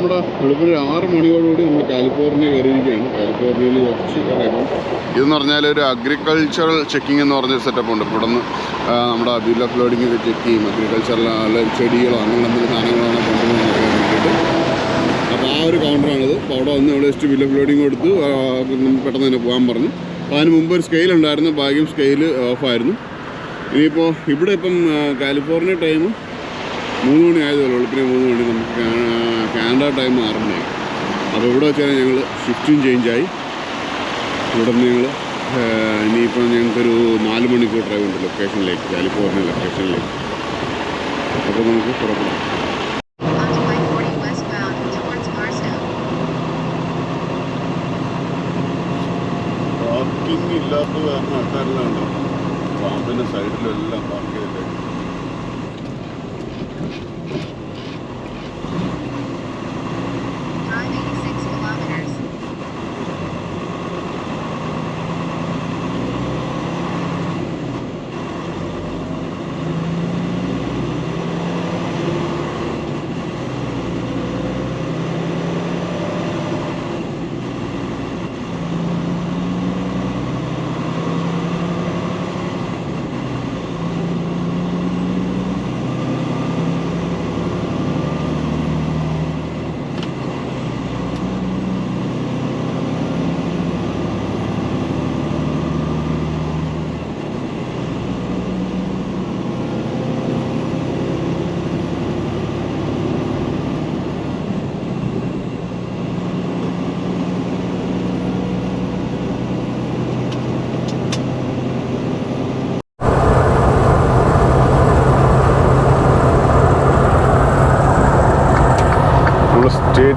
നമ്മുടെ വെളുപ്പിന് ആറ് മണിയോടുകൂടി നമ്മൾ കാലിഫോർണിയ കയറിയിരിക്കുകയാണ്. കാലിഫോർണിയയിൽ കുറച്ച് കയറിയപ്പം ഇതെന്ന് പറഞ്ഞാൽ ഒരു അഗ്രികൾച്ചറൽ ചെക്കിംഗ് എന്ന് പറഞ്ഞൊരു സെറ്റപ്പ് ഉണ്ട്. ഇവിടെ നിന്ന് നമ്മുടെ ബിൽ ഓഫ് ഒക്കെ ചെക്ക് ചെയ്യും. അഗ്രികൾച്ചറിലെ ചെടികളോ അങ്ങനെ എന്തെങ്കിലും സാധനങ്ങളാണോ കൊണ്ടുവന്നതൊക്കെ വേണ്ടിയിട്ട്. അപ്പോൾ ആ ഒരു കൗണ്ടറാണിത് അപ്പോൾ അവിടെ വന്ന് നമ്മൾ ജസ്റ്റ് ബിൽ ഓഫ് കൊടുത്ത്. പെട്ടെന്ന് തന്നെ പോകാൻ പറഞ്ഞു. അപ്പോൾ അതിന് മുമ്പ് ഒരു സ്കെയിൽ ഉണ്ടായിരുന്നു. ഭാഗ്യം സ്കെയിൽ ഓഫായിരുന്നു ഇനിയിപ്പോൾ ഇവിടെ ഇപ്പം കാലിഫോർണിയ ടൈം മൂന്ന് മണി വെളുപ്പിനെ മൂന്ന് മണി നമുക്ക് കാനഡ ടൈം ആറ് മണിയായി അപ്പോൾ ഇവിടെ വെച്ചാൽ ഞങ്ങൾ ഷിഫ്റ്റും ചേഞ്ചായി ഇവിടെ നിന്ന് ഞങ്ങൾ ഇനിയിപ്പോൾ ഞങ്ങൾക്കൊരു നാല് മണിക്കൂർ ഡ്രൈവ് ഉണ്ട് ലൊക്കേഷനിലേക്ക് കാലിഫോർണിയ ലൊക്കേഷനിലേക്ക് അപ്പോൾ നമുക്ക് പുറപ്പെടാം. ഇല്ലാത്തത് I-40 westbound towards Barstow. Parking ഇല്ലാത്ത കാരണം ആൾക്കാരെല്ലാം ഉണ്ടാവും പാമ്പിന്റെ സൈഡിലെല്ലാം പാർക്ക് ചെയ്തിട്ട്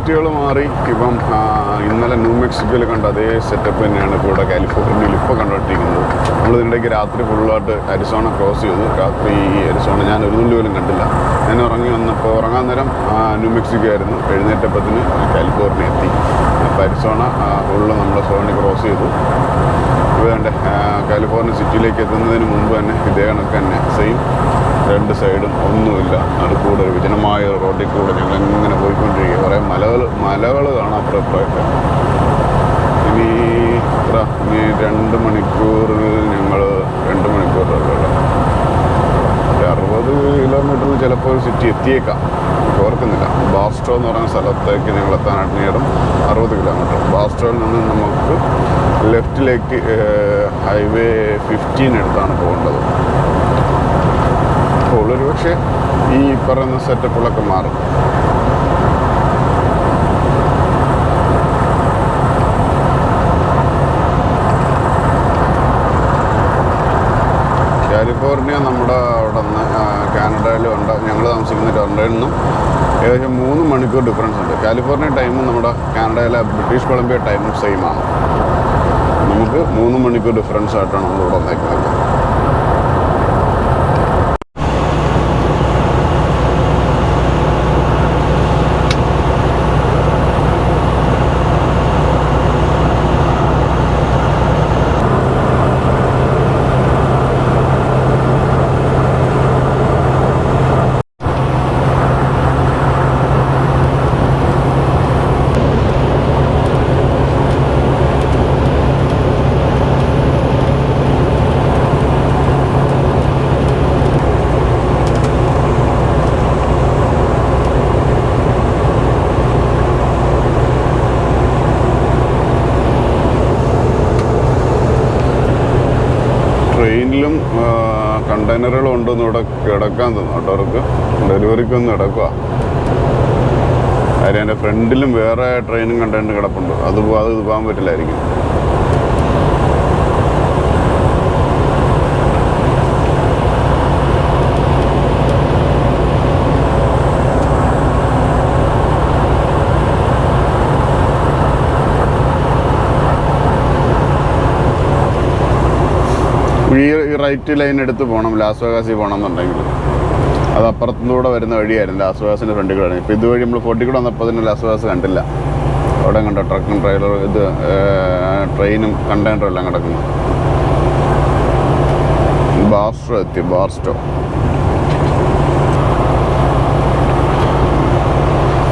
സ്റ്റേറ്റുകൾ മാറി. ഇപ്പം ഇന്നലെ ന്യൂ മെക്സിക്കോയിൽ കണ്ട അതേ സെറ്റപ്പ് തന്നെയാണ് ഇപ്പോൾ ഇവിടെ കാലിഫോർണിയയിൽ ഇപ്പോൾ കണ്ടുകൊണ്ടിരിക്കുന്നത്. നമ്മൾ ഇതിന്റെക്ക് രാത്രി ഫുള്ളായിട്ട് അരിസോണ ക്രോസ് ചെയ്തു. രാത്രി അരിസോണ ഞാൻ ഒരു തുള്ളി പോലും കണ്ടില്ല. ഞാൻ ഉറങ്ങി വന്നപ്പോൾ ഉറങ്ങാൻ നേരം ന്യൂ മെക്സിക്കോ ആയിരുന്നു എഴുന്നേറ്റപ്പത്തിന് കാലിഫോർണിയ എത്തി. അപ്പോൾ അരിസോണ ഫുള്ള് നമ്മൾ സോണി ക്രോസ് ചെയ്തു. വേണ്ട കാലിഫോർണിയ സിറ്റിയിലേക്ക് എത്തുന്നതിന് മുമ്പ് തന്നെ ഇതേ കണക്ക് തന്നെ സെയിം രണ്ട് സൈഡും ഒന്നുമില്ല. നടുക്കൂടെ വിജനമായ റോഡിൽ കൂടെ ഞങ്ങൾ ഇങ്ങനെ പോയിക്കൊണ്ടിരിക്കുക മലകൾ മലകൾ കാണാം അപ്പുറത്തൊക്കെ ഇനി എത്ര ഇനി രണ്ട് മണിക്കൂറിൽ ഞങ്ങൾ രണ്ട് മണിക്കൂറിലുള്ള അറുപത് കിലോമീറ്ററിൽ ചിലപ്പോൾ സിറ്റി എത്തിയേക്കാം. ഓർക്കുന്നില്ല. ബാസ്റ്റോ എന്ന് പറയുന്ന സ്ഥലത്തേക്ക് ഞങ്ങൾ എത്താനായിട്ട് നേടും അറുപത് കിലോമീറ്റർ ബാസ്റ്റോയിൽ നിന്ന് നമുക്ക് ലെഫ്റ്റിലേക്ക് ഹൈവേ ഫിഫ്റ്റീൻ എടുത്താണ് പോകേണ്ടത്. അപ്പോൾ ഒരു പക്ഷേ ഈ പറയുന്ന സെറ്റപ്പുകളൊക്കെ മാറും. കാലിഫോർണിയ നമ്മുടെ അവിടെ നിന്ന് കാനഡയിലും ഉണ്ട്. ഞങ്ങൾ താമസിക്കുന്ന ടൊറൻഡോയിൽ നിന്നും ഏകദേശം മൂന്ന് മണിക്കൂർ ഡിഫറൻസ് ഉണ്ട്. കാലിഫോർണിയ ടൈമും നമ്മുടെ കാനഡയിലെ ബ്രിട്ടീഷ് കൊളംബിയ ടൈമും സെയിമാണ് നമുക്ക് മൂന്ന് മണിക്കൂർ ഡിഫറൻസ് ആയിട്ടാണ് നമ്മൾ ഇവിടെ വന്നേക്കുന്നത്. ട്രെയിനിലും കണ്ടെയ്നറുകളും ഉണ്ടെന്ന് ഇവിടെ കിടക്കാൻ തന്നു കേട്ടോ അവർക്ക്. ഡെലിവറിക്ക് ഒന്ന് കിടക്കുക കാര്യം എന്റെ ഫ്രണ്ടിലും വേറെ ട്രെയിനും കണ്ടെയ്നർ കിടപ്പുണ്ട്. അത് അത് പോകാൻ പറ്റില്ലായിരിക്കും. ഈ റൈറ്റ് ലൈൻ എടുത്ത് പോകണം ലാസ് വേഗാസിൽ പോകണം എന്നുണ്ടെങ്കിൽ. അത് അപ്പുറത്തുനിന്നൂടെ വരുന്ന വഴിയായിരുന്നു ലാസ് വേഗാസിന്റെ ഫ്രണ്ടിൽ കൂടെ. ഇപ്പോൾ ഇതുവഴി നമ്മൾ ഫോർട്ടി കൂടെ വന്നപ്പോൾ തന്നെ ലാസ് വേഗാസ് കണ്ടില്ല. അവിടെ കണ്ടോ ട്രക്കും ട്രെയിലറും ഇത് ട്രെയിനും കണ്ടെയ്നറും എല്ലാം കിടക്കുന്നു. ബാർസ്റ്റോ എത്തി ബാർസ്റ്റോ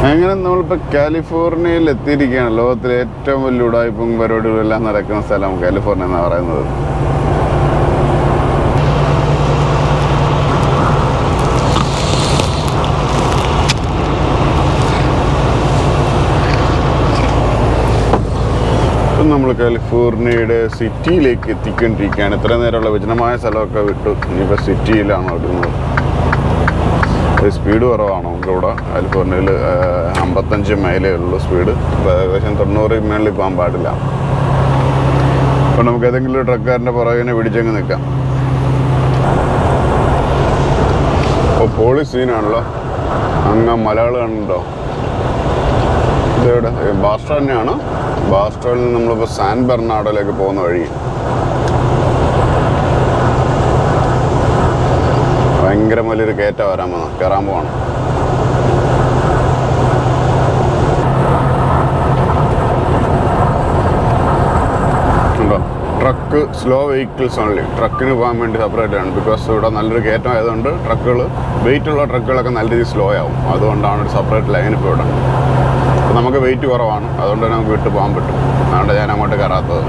അങ്ങനെ നമ്മളിപ്പോൾ കാലിഫോർണിയയിൽ എത്തിയിരിക്കുകയാണ്. ലോകത്തിലെ ഏറ്റവും വലിയ ഉടായ്പും പരിപാടികളെല്ലാം നടക്കുന്ന സ്ഥലം കാലിഫോർണിയ എന്നാണ് പറയുന്നത്. ഇപ്പം നമ്മൾ കാലിഫോർണിയയുടെ സിറ്റിയിലേക്ക് എത്തിക്കൊണ്ടിരിക്കുകയാണ്. ഇത്ര നേരമുള്ള വിജനമായ സ്ഥലമൊക്കെ വിട്ടു. ഇനിയിപ്പോൾ സിറ്റിയിലാണ് ഓടുന്നത് സ്പീഡ് കുറവാണോ നമുക്ക് ഇവിടെ. കാലിഫോർണിയയിൽ അമ്പത്തഞ്ച് മൈലേ ഉള്ളൂ സ്പീഡ്. ഏകദേശം തൊണ്ണൂറ് മേളിൽ പോകാൻ പാടില്ല. അപ്പം നമുക്ക് ഏതെങ്കിലും ട്രക്കാരന്റെ പുറകിനെ പിടിച്ചങ്ങ് നിൽക്കാം. അപ്പോൾ പോളി സീനാണല്ലോ. അങ്ങ് മലയാളം കണ്ടോ? ഇതെവിടെ ബാസ്റ്റോ തന്നെയാണ്. ബാസ്റ്റോയിൽ നിന്ന് നമ്മളിപ്പോൾ സാൻ ബെർണാഡോയിലേക്ക് പോകുന്ന വഴി. ഭയങ്കര വലിയൊരു കയറ്റം വരാൻ വന്ന കയറാൻ പോവാണ്. ട്രക്ക് സ്ലോ വെഹിക്കിൾസ് ഓൺലി ട്രക്കിന് പോകാൻ വേണ്ടി സെപ്പറേറ്റ് ആണ്. ബിക്കോസ് ഇവിടെ നല്ലൊരു കയറ്റം ആയതുകൊണ്ട് ട്രക്കുകൾ വെയിറ്റ് ഉള്ള ട്രക്കുകളൊക്കെ നല്ല രീതിയിൽ സ്ലോ ആവും. അതുകൊണ്ടാണ് ഒരു സെപ്പറേറ്റ് ലൈൻ ഇപ്പോൾ ഇവിടെ. നമുക്ക് വെയിറ്റ് കുറവാണ്. അതുകൊണ്ട് തന്നെ നമുക്ക് വിട്ടു പോകാൻ പറ്റും. അതുകൊണ്ട് ഞാൻ അങ്ങോട്ട് കയറാത്തത്.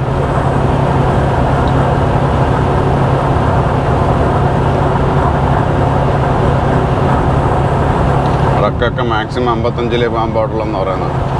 ട്രക്കൊക്കെ മാക്സിമം അമ്പത്തഞ്ചിലേ പോകാൻ പാടുള്ളൂ എന്ന് പറയുന്നത്.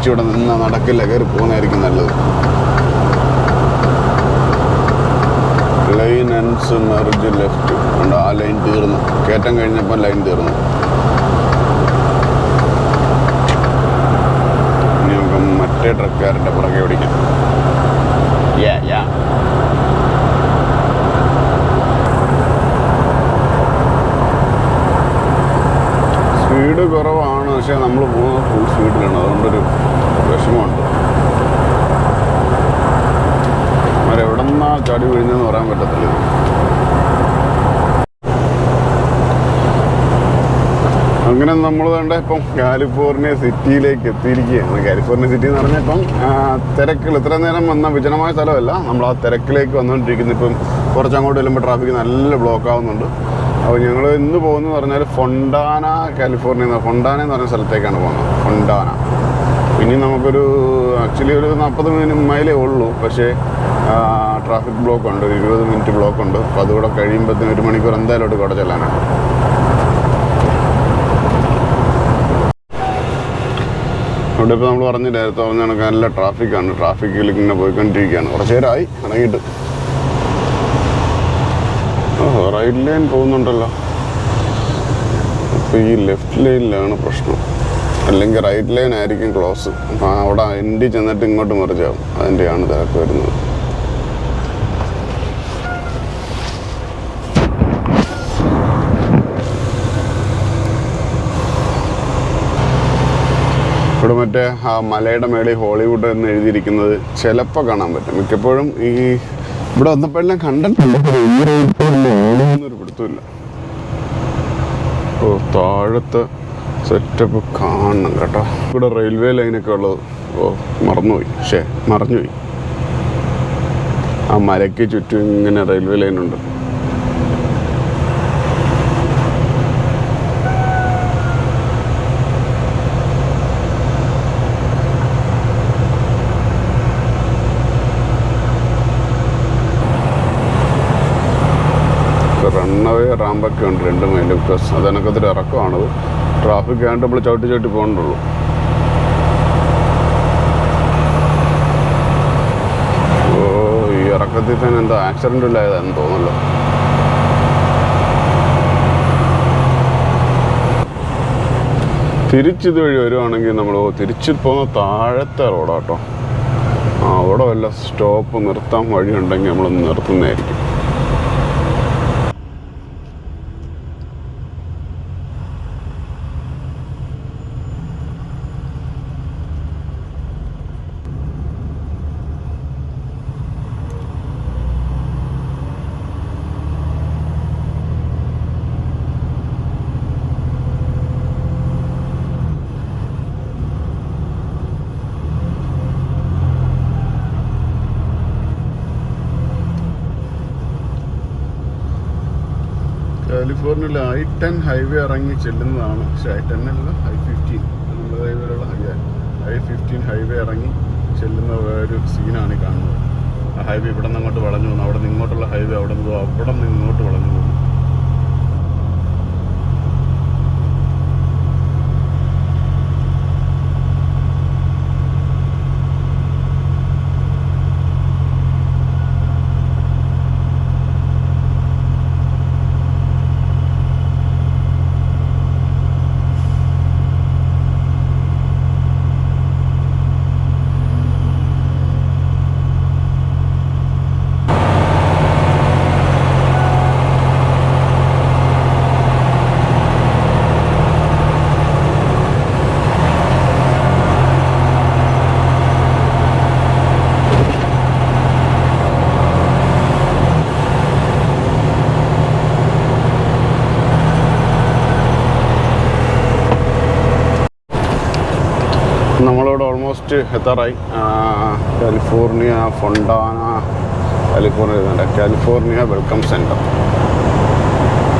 പിടിച്ചിവിടെ നിന്ന് നടക്കില്ല. കയറി പോകുന്നതായിരിക്കും നല്ലത്. ലൈൻ എൻസ് മെർജ് ലെഫ്റ്റ് ഉണ്ട് ആ ലൈൻ തീർന്നു. കയറ്റം കഴിഞ്ഞപ്പോൾ ലൈൻ തീർന്നു. ഇനി നമുക്ക് മറ്റേ ട്രക്കുകാരന്റെ പുറകെ പിടിക്കാം യാ സ്പീഡ് കുറവാണ്. പക്ഷെ നമ്മൾ പോകുന്നത് ഫുൾ സ്പീഡിലാണ് അതുകൊണ്ടൊരു വിഷമമുണ്ട്. അവരെവിടെ നിന്നാ ചാടി വീഴുന്നതെന്ന് പറയാൻ പറ്റത്തില്ല. അങ്ങനെ നമ്മൾ വേണ്ട ഇപ്പം കാലിഫോർണിയ സിറ്റിയിലേക്ക് എത്തിയിരിക്കുകയാണ്. കാലിഫോർണിയ സിറ്റി എന്ന് പറഞ്ഞാൽ ഇപ്പം തിരക്കിൽ ഇത്ര നേരം വന്ന വിജനമായ സ്ഥലമല്ല. നമ്മൾ ആ തിരക്കിലേക്ക് വന്നുകൊണ്ടിരിക്കുന്നു ഇപ്പം കുറച്ചങ്ങോട്ട് ചെല്ലുമ്പോൾ ട്രാഫിക് നല്ല ബ്ലോക്ക് ആവുന്നുണ്ട്. അപ്പോൾ ഞങ്ങൾ ഇന്ന് പോകുന്നത് പറഞ്ഞാൽ ഫൊണ്ടാന കാലിഫോർണിയ ഫൊണ്ടാന എന്ന് പറഞ്ഞ സ്ഥലത്തേക്കാണ് പോകുന്നത്. ഫൊണ്ടാന ഇനി നമുക്കൊരു ആക്ച്വലി ഒരു നാൽപ്പത് മൈലേ ഉള്ളൂ. പക്ഷേ ട്രാഫിക് ബ്ലോക്ക് ഉണ്ട്. ഒരു ഇരുപത് മിനിറ്റ് ബ്ലോക്ക് ഉണ്ട്. അപ്പോൾ അതുകൂടെ കഴിയുമ്പോഴത്തേന് ഒരു മണിക്കൂർ എന്തായാലും അവിടെ കൂടെ ചെല്ലാനാണ്. അവിടെ ഇപ്പോൾ നമ്മൾ പറഞ്ഞില്ല നേരത്തെ പറഞ്ഞ നല്ല ട്രാഫിക്കാണ് ട്രാഫിക്കിൽ ഇങ്ങനെ പോയിക്കൊണ്ടിരിക്കുകയാണ്. കുറച്ച് നേരമായി റൈറ്റ് ലൈൻ പോകുന്നുണ്ടല്ലോ. അപ്പോൾ ഈ ലെഫ്റ്റ് ലൈനിലാണ് പ്രശ്നം. അല്ലെങ്കിൽ റൈറ്റ് ലൈൻ ആയിരിക്കും ക്ലോസ്. അപ്പോൾ അവിടെ എൻഡി ചെന്നിട്ട് ഇങ്ങോട്ട് മറിച്ചാവും അതിന്റെയാണ് തിരക്ക് വരുന്നത്. ഇവിടെ മറ്റേ ആ മലയുടെ മേളിൽ ഹോളിവുഡ് എന്ന് എഴുതിയിരിക്കുന്നത് ചിലപ്പോൾ കാണാൻ പറ്റും. മിക്കപ്പോഴും ഈ ഇവിടെ വന്നപ്പോഴെല്ലാം കണ്ടിട്ടുണ്ട് ഒരു പിടുത്തമില്ല. ഓ താഴത്തെ സെറ്റപ്പ് കാണണം കേട്ടോ. ഇവിടെ റെയിൽവേ ലൈനൊക്കെ ഉള്ളത്. ഓ മറന്നുപോയി. പക്ഷേ മറഞ്ഞുപോയി. ആ മലയ്ക്ക് ചുറ്റും ഇങ്ങനെ റെയിൽവേ ലൈനുണ്ട് റാമ്പൊക്കെ ഉണ്ട് രണ്ട് മൈൽ ബിക്കോസ് ഒത്തിരി ഇറക്കമാണത് ട്രാഫിക് ആയിട്ട് നമ്മൾ ചവിട്ടി ചവിട്ടി പോകണ്ടുള്ളൂ ഓ ഈ ഇറക്കത്തിൽ തന്നെ എന്തോ ആക്സിഡന്റ് ഇല്ലായതാണെന്ന് തോന്നുന്നല്ലോ തിരിച്ചിത് വഴി വരുവാണെങ്കിൽ നമ്മൾ തിരിച്ചു പോകുന്ന താഴത്തെ റോഡാട്ടോ. ആ അവിടെ വല്ല സ്റ്റോപ്പ് നിർത്താൻ വഴിയുണ്ടെങ്കിൽ നമ്മൾ നിർത്തുന്നതായിരിക്കും. കാലിഫോർണിയയിൽ ഐ ടെൻ ഹൈവേ ഇറങ്ങി ചെല്ലുന്നതാണ്. പക്ഷേ ഐ ടെൻ അല്ല ഐ ഫിഫ്റ്റീൻ നമ്മുടെ ഹൈവേയിലുള്ള ഹൈവേ ഐ ഫിഫ്റ്റീൻ ഹൈവേ ഇറങ്ങി ചെല്ലുന്ന ഒരു സീനാണ് കാണുന്നത്. ആ ഹൈവേ ഇവിടെ നിന്ന് അങ്ങോട്ട് വളഞ്ഞു പോകുന്നു അവിടെ നിന്ന് ഇങ്ങോട്ടുള്ള ഹൈവേ അവിടെ നിന്ന് അവിടെ നിന്ന് ഇങ്ങോട്ട് വളഞ്ഞു പോകുന്നു ഓൾമോസ്റ്റ് എത്താറായി. California Fontana California California welcome centre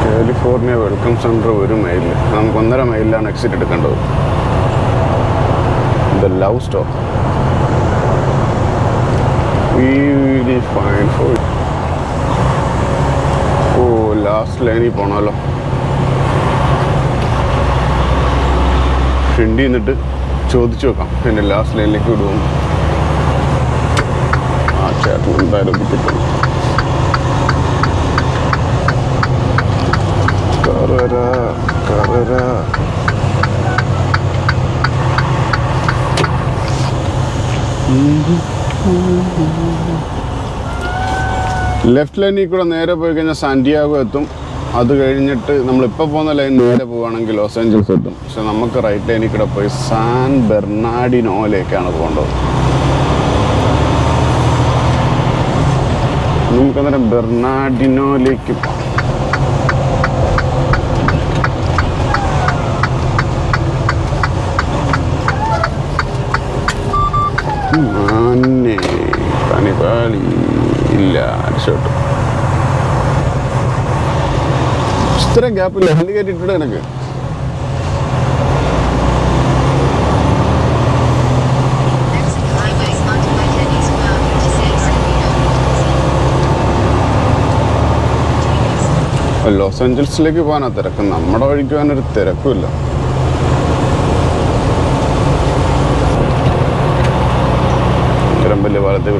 California welcome centre ഒരു മൈലിൽ നമുക്ക് ഒന്നര മൈലിലാണ് എക്സിറ്റ് എടുക്കേണ്ടത്. The love store oh last ലൈനിൽ പോണമല്ലോ. ഫ്രണ്ടിൽ നിന്നിട്ട് ചോദിച്ചു നോക്കാം. എന്റെ ലാസ്റ്റ് ലൈനിലേക്ക് വിടുമെന്ന് ആ ചേട്ടൻ എന്തായാലും കിട്ടും കറര കറര. ലെഫ്റ്റ് ലൈനിൽ കൂടെ നേരെ പോയി കഴിഞ്ഞാൽ സാന്റിയാഗോ എത്തും. അത് കഴിഞ്ഞിട്ട് നമ്മളിപ്പോൾ പോകുന്ന ലൈൻ നേരെ പോവുകയാണെങ്കിൽ ലോസ് ഏഞ്ചൽസ് എത്തും. പക്ഷെ നമുക്ക് റൈറ്റ് ലൈനിൽ കൂടെ പോയി സാൻ ബെർണാഡിനോയിലേക്കാണ് പോകേണ്ടത്. നമുക്കന്നേരം ബെർണാഡിനോയിലേക്ക് പണിപാളി ഇല്ല രക്ഷപ്പെട്ടു ഇത്രയും എനിക്ക് I-10 eastbound to San Seguido. Los ഏഞ്ചൽസിലേക്ക് പോകാനാ തിരക്ക്. നമ്മുടെ വഴിക്ക് പോകാനൊരു തിരക്കുമില്ല വലിയ പാലത്തിൽ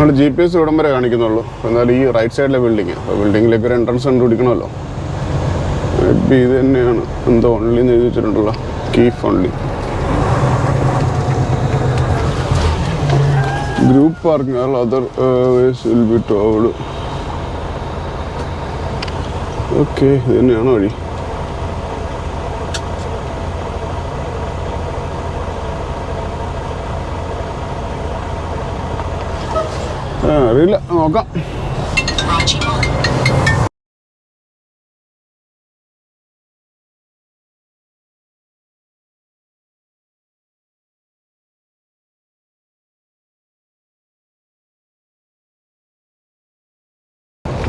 നമ്മൾ ജി പി എസ് ഇവിടം വരെ കാണിക്കുന്നുള്ളൂ. എന്നാൽ ഈ റൈറ്റ് സൈഡിലെ ബിൽഡിങ് അപ്പോൾ ബിൽഡിങ്ങിലേക്ക് ഒരു എൻട്രൻസ് കണ്ടുപിടിക്കണമല്ലോ. ഇപ്പം ഇത് തന്നെയാണ്. എന്തോ ഓൺലി എന്ന് എഴുതി വെച്ചിട്ടുണ്ടല്ലോ. കീഫ് only group parking other ways will be told okay ഇത് തന്നെയാണോ വഴി. അറിയില്ല. നോക്കാം.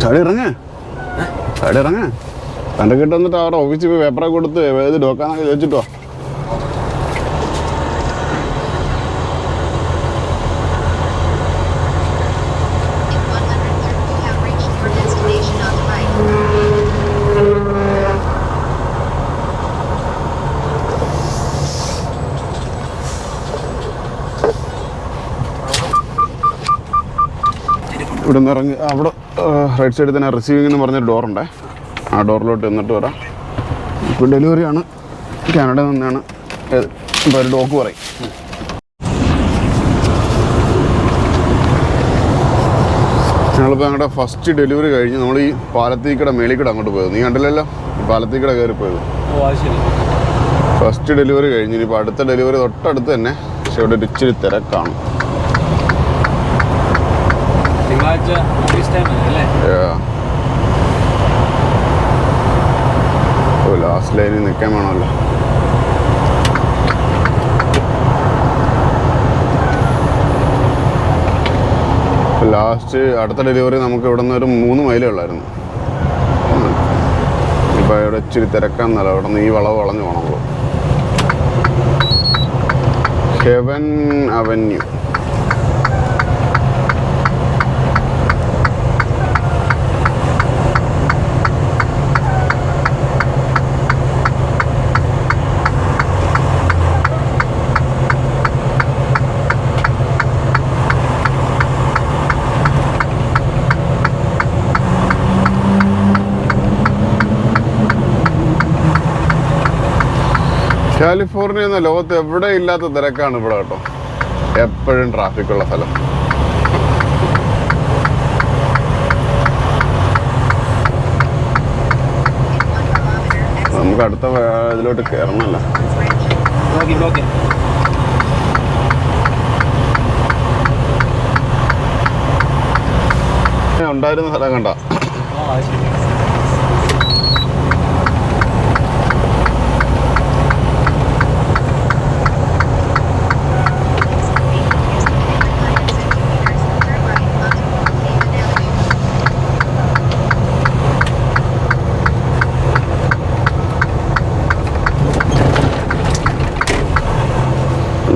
ചാടി ഇറങ്ങ. ചാടി ഇറങ്ങ. തന്റെ കിட்ட വന്നിട്ട് അവരുടെ ഓഫീസിൽ പോയി പേപ്പറൊക്കെ കൊടുത്ത് ഏത് ഡോക്കാന്നൊക്കെ ചോദിച്ചിട്ടോ ഇവിടെ നിന്ന് ഇറങ്ങി അവിടെ റൈറ്റ് സൈഡിൽ തന്നെ റിസീവിംഗ് എന്ന് പറഞ്ഞൊരു ഡോറുണ്ടേ ആ ഡോറിലോട്ട് എന്നിട്ട് വരാം. ഇപ്പോൾ ഡെലിവറിയാണ് കാനഡയിൽ നിന്നാണ് ഇപ്പോൾ ഒരു ഡോക്ക് പറയും. ഞങ്ങളിപ്പോൾ ഞങ്ങളുടെ ഫസ്റ്റ് ഡെലിവറി കഴിഞ്ഞ് നമ്മൾ ഈ പാലത്തീക്കട മേളിക്കട അങ്ങോട്ട് പോയത്. നീ കണ്ടില്ലല്ലോ? പാലത്തീക്കട കയറി പോയത്. ഫസ്റ്റ് ഡെലിവറി കഴിഞ്ഞ് ഇനിയിപ്പോൾ അടുത്ത ഡെലിവറി തൊട്ടടുത്ത് തന്നെ. പക്ഷെ ഇവിടെ ഒരു ഇച്ചിരി തിരക്കാണ് തിങ്കളാഴ്ച ഓഫീസ് ടൈം അല്ലേ Yeah. ഓ ലാസ്റ്റ് ലൈനിൽ നിൽക്കാൻ വേണമല്ലോ. ലാസ്റ്റ് അടുത്ത ഡെലിവറി നമുക്ക് ഇവിടെ നിന്ന് ഒരു മൂന്ന് മൈലേ ഉള്ളായിരുന്നു. ഇപ്പം ഇവിടെ ഇച്ചിരി തിരക്കാന്നല്ല ഇവിടെ നിന്ന് ഈ വളവ് വളഞ്ഞു പോകണമല്ലോ ഹെവൻ അവന്യൂ കാലിഫോർണിയ എന്ന ലോകത്ത് എവിടെ ഇല്ലാത്ത തിരക്കാണ് ഇവിടെ കേട്ടോ. എപ്പോഴും ട്രാഫിക് ഉള്ള സ്ഥലം. In 1 kilometer, exit നമുക്ക് അടുത്ത ഇതിലോട്ട് കയറണമല്ല ഉണ്ടായിരുന്ന സ്ഥലം കണ്ട?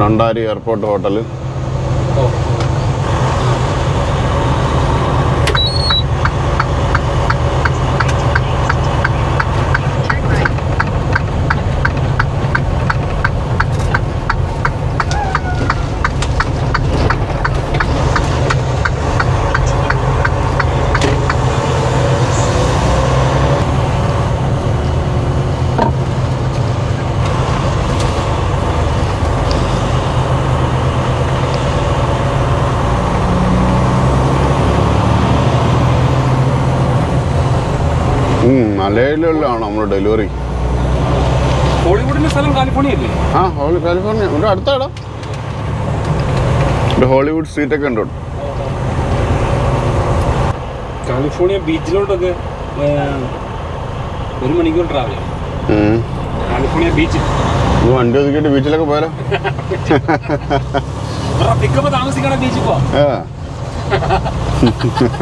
നണ്ടാരി എയർപോർട്ട് ഹോട്ടൽ മലയിലുള്ളതാണോ നമ്മൾ ഡെലിവറി. ഹോളിവുഡിന്റെ സ്ഥലം കാലിഫോർണിയ അല്ലേ ആ ഹോളി കാലിഫോർണിയ. ഇവിടെ അടുത്താടാ ഇവിടെ ഹോളിവുഡ് സ്ട്രീറ്റ് ഒക്കെ ഉണ്ട് കാലിഫോർണിയ ബീച്ചിലോട്ടൊക്കെ ഒരു മണിക്കൂർ ട്രാവൽ. കാലിഫോർണിയ ബീച്ചിൽ. വണ്ടി ഒതുക്കിയിട്ട് ബീച്ചിലൊക്കെ പോയാലോ? പിക്കപ്പ് താമസിക്കണ ബീച്ചിൽ പോവാം.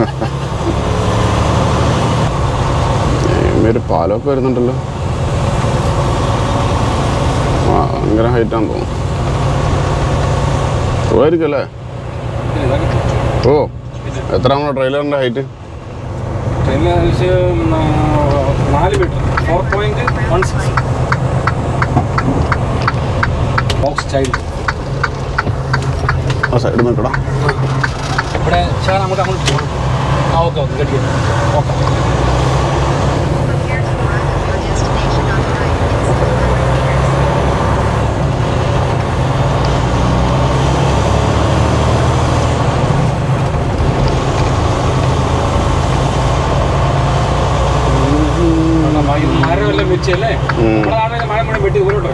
ഏ, ഒരു പാലമൊക്കെ വരുന്നുണ്ടല്ലോ ഭയങ്കര ഹൈറ്റാന്ന് തോന്നുന്നു. പോയിരിക്കും ഓ എത്ര നമ്മുടെ ട്രെയിലറിന്റെ ഹൈറ്റ് ആ സൈഡിൽ ഇവിടെ നമുക്ക് അങ്ങോട്ട് പോകണം ആ ഓക്കെ ഓക്കെ ഓക്കെ നമ്മുടെ മഴ മുഴുവൻ വെട്ടി ദൂരോട്ടോ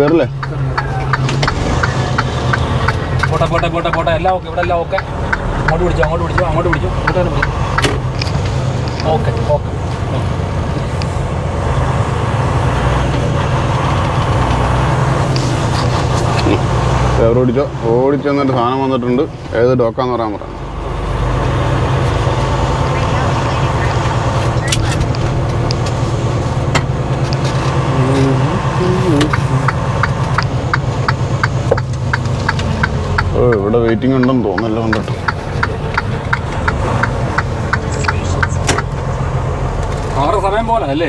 കയറില്ലേ പോട്ടെ പോട്ടെ പോട്ടെ പോട്ടെ. എല്ലാം ഓക്കെ ഇവിടെ എല്ലാം ഓക്കെ. അങ്ങോട്ട് പിടിച്ചോ അങ്ങോട്ട് പിടിച്ചോ അങ്ങോട്ട് പിടിച്ചോ. ഇങ്ങോട്ട് പിടിച്ചോ. ഓക്കെ ഓക്കെ ഓടിച്ചോ ഓടിച്ചു. എന്നിട്ട് സാധനം വന്നിട്ടുണ്ട്. ഏത് ഡോക്കാന്ന് പറയാൻ പറയാം ഇവിടെ വെയിറ്റിംഗ് ഉണ്ടെന്ന് തോന്നല്ലോ കണ്ടിട്ട്. സമയം പോലെ അല്ലേ.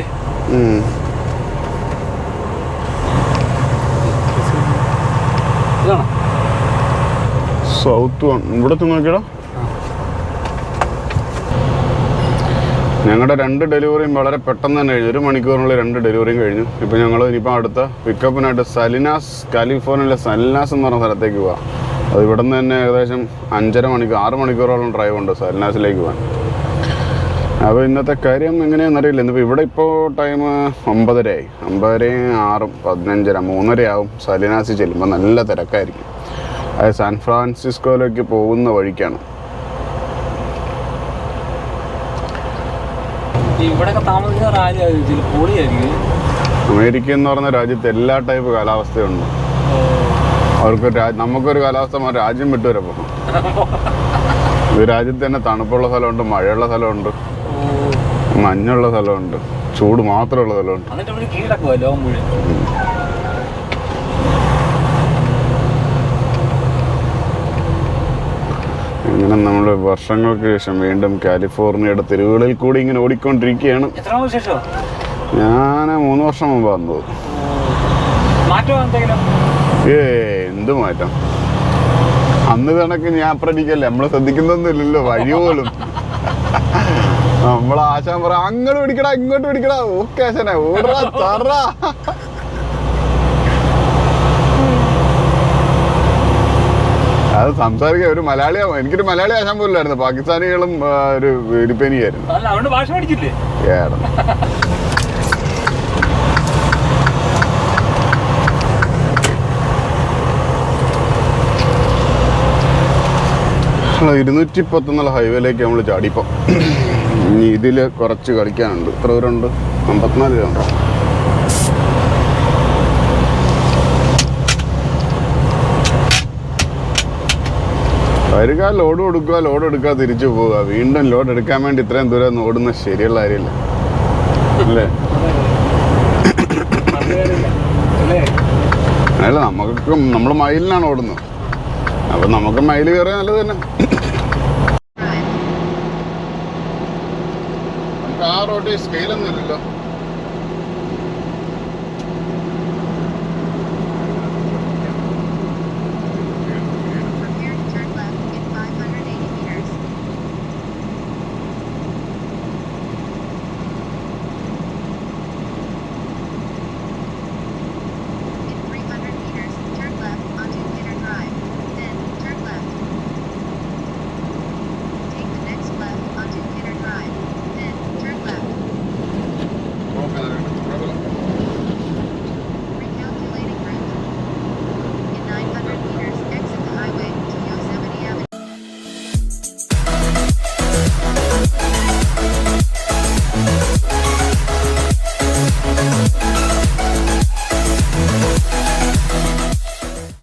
സൗത്ത് വൺ ഇവിടത്തെ നോക്കിയടാ. ഞങ്ങളുടെ രണ്ട് ഡെലിവറിയും വളരെ പെട്ടെന്ന് തന്നെ കഴിഞ്ഞു. ഒരു മണിക്കൂറിനുള്ളിൽ രണ്ട് ഡെലിവറിയും കഴിഞ്ഞു. ഇപ്പം ഞങ്ങൾ ഇനിയിപ്പോൾ അടുത്ത പിക്കപ്പിനായിട്ട് സലിനാസ് കാലിഫോർണിയയിലെ സലിനാസ് എന്ന് പറഞ്ഞ സ്ഥലത്തേക്ക് പോവാം. അത് ഇവിടെ നിന്ന് തന്നെ ഏകദേശം അഞ്ചര മണിക്കൂർ ആറ് മണിക്കൂറോളം ഡ്രൈവ് ഉണ്ട് സൽനാസിലേക്ക് പോകാൻ. അപ്പോൾ ഇന്നത്തെ കാര്യം എങ്ങനെയാണെന്ന് അറിയില്ല. ഇന്നിപ്പോൾ ഇവിടെ ഇപ്പോൾ ടൈം ഒമ്പതരയായി. ഒമ്പതരയും ആറും പതിനഞ്ചര മൂന്നരയാവും സലിനാസി ചെല്ലുമ്പോൾ നല്ല തിരക്കായിരിക്കും. അത് സാൻ ഫ്രാൻസിസ്കോയിലേക്ക് പോകുന്ന വഴിക്കാണ്. അമേരിക്ക എന്ന് പറഞ്ഞ രാജ്യത്ത് എല്ലാ ടൈപ്പ് കാലാവസ്ഥയുണ്ട് അവർക്ക് നമുക്കൊരു കാലാവസ്ഥ മാറി രാജ്യം വിട്ടു വരെ പോകും. ഈ രാജ്യത്ത് തന്നെ തണുപ്പുള്ള സ്ഥലമുണ്ട് മഴയുള്ള സ്ഥലമുണ്ട് മഞ്ഞുള്ള സ്ഥലമുണ്ട് ചൂട് മാത്രമുള്ള സ്ഥലമുണ്ട്. ഇങ്ങനെ നമ്മൾ വർഷങ്ങൾക്ക് ശേഷം വീണ്ടും കാലിഫോർണിയയുടെ തെരുവുകളിൽ കൂടി ഇങ്ങനെ ഓടിക്കൊണ്ടിരിക്കുകയാണ്. ഞാൻ മൂന്ന് വർഷം മുമ്പ് വന്നത് ഏ എന്ത് മാറ്റം? അന്ന് കണക്ക് ഞാൻ പ്രടിക്കല്ലേ നമ്മൾ ശ്രദ്ധിക്കുന്നൊന്നുമില്ലല്ലോ വഴി പോലും. നമ്മൾ ആശാൻ പറ അങ്ങോട്ട് പിടിക്കടാ ഇങ്ങോട്ട് പിടിക്കടാ. ഓക്കെ ആശാനെ ഓടാ തറ. അത് സംസാരിക്കാൻ ഒരു മലയാളിയാവും എനിക്കൊരു മലയാളി ആശാൻ പോലായിരുന്നു പാകിസ്ഥാനികളും ഒരു ഇരിപ്പനിയായിരുന്നു അല്ല അതുകൊണ്ട് ഭാഷ പഠിച്ചില്ലേ ഏടാ ഇരുന്നൂറ്റി പത്തൊന്നുള്ള ഹൈവേയിലേക്ക് നമ്മൾ ചാടിപ്പോൾ ഇനി ഇതിൽ കുറച്ച് കളിക്കാനുണ്ട്. എത്ര ദൂരമുണ്ട്? അമ്പത്തിനാല് രൂപ വരിക ലോഡ് കൊടുക്കുക ലോഡ് എടുക്കുക തിരിച്ചു പോവുക. വീണ്ടും ലോഡ് എടുക്കാൻ വേണ്ടി ഇത്രയും ദൂരം ഓടുന്ന ശരിയുള്ള കാര്യമില്ല. അല്ലേ? അല്ലേ നമുക്ക് നമ്മൾ മൈലിനാണ് ഓടുന്നത്. അപ്പം നമുക്ക് മൈൽ കയറിയാൽ നല്ലത് തന്നെ. റോഡിൽ സ്കെയിലൊന്നും ഇല്ലല്ലോ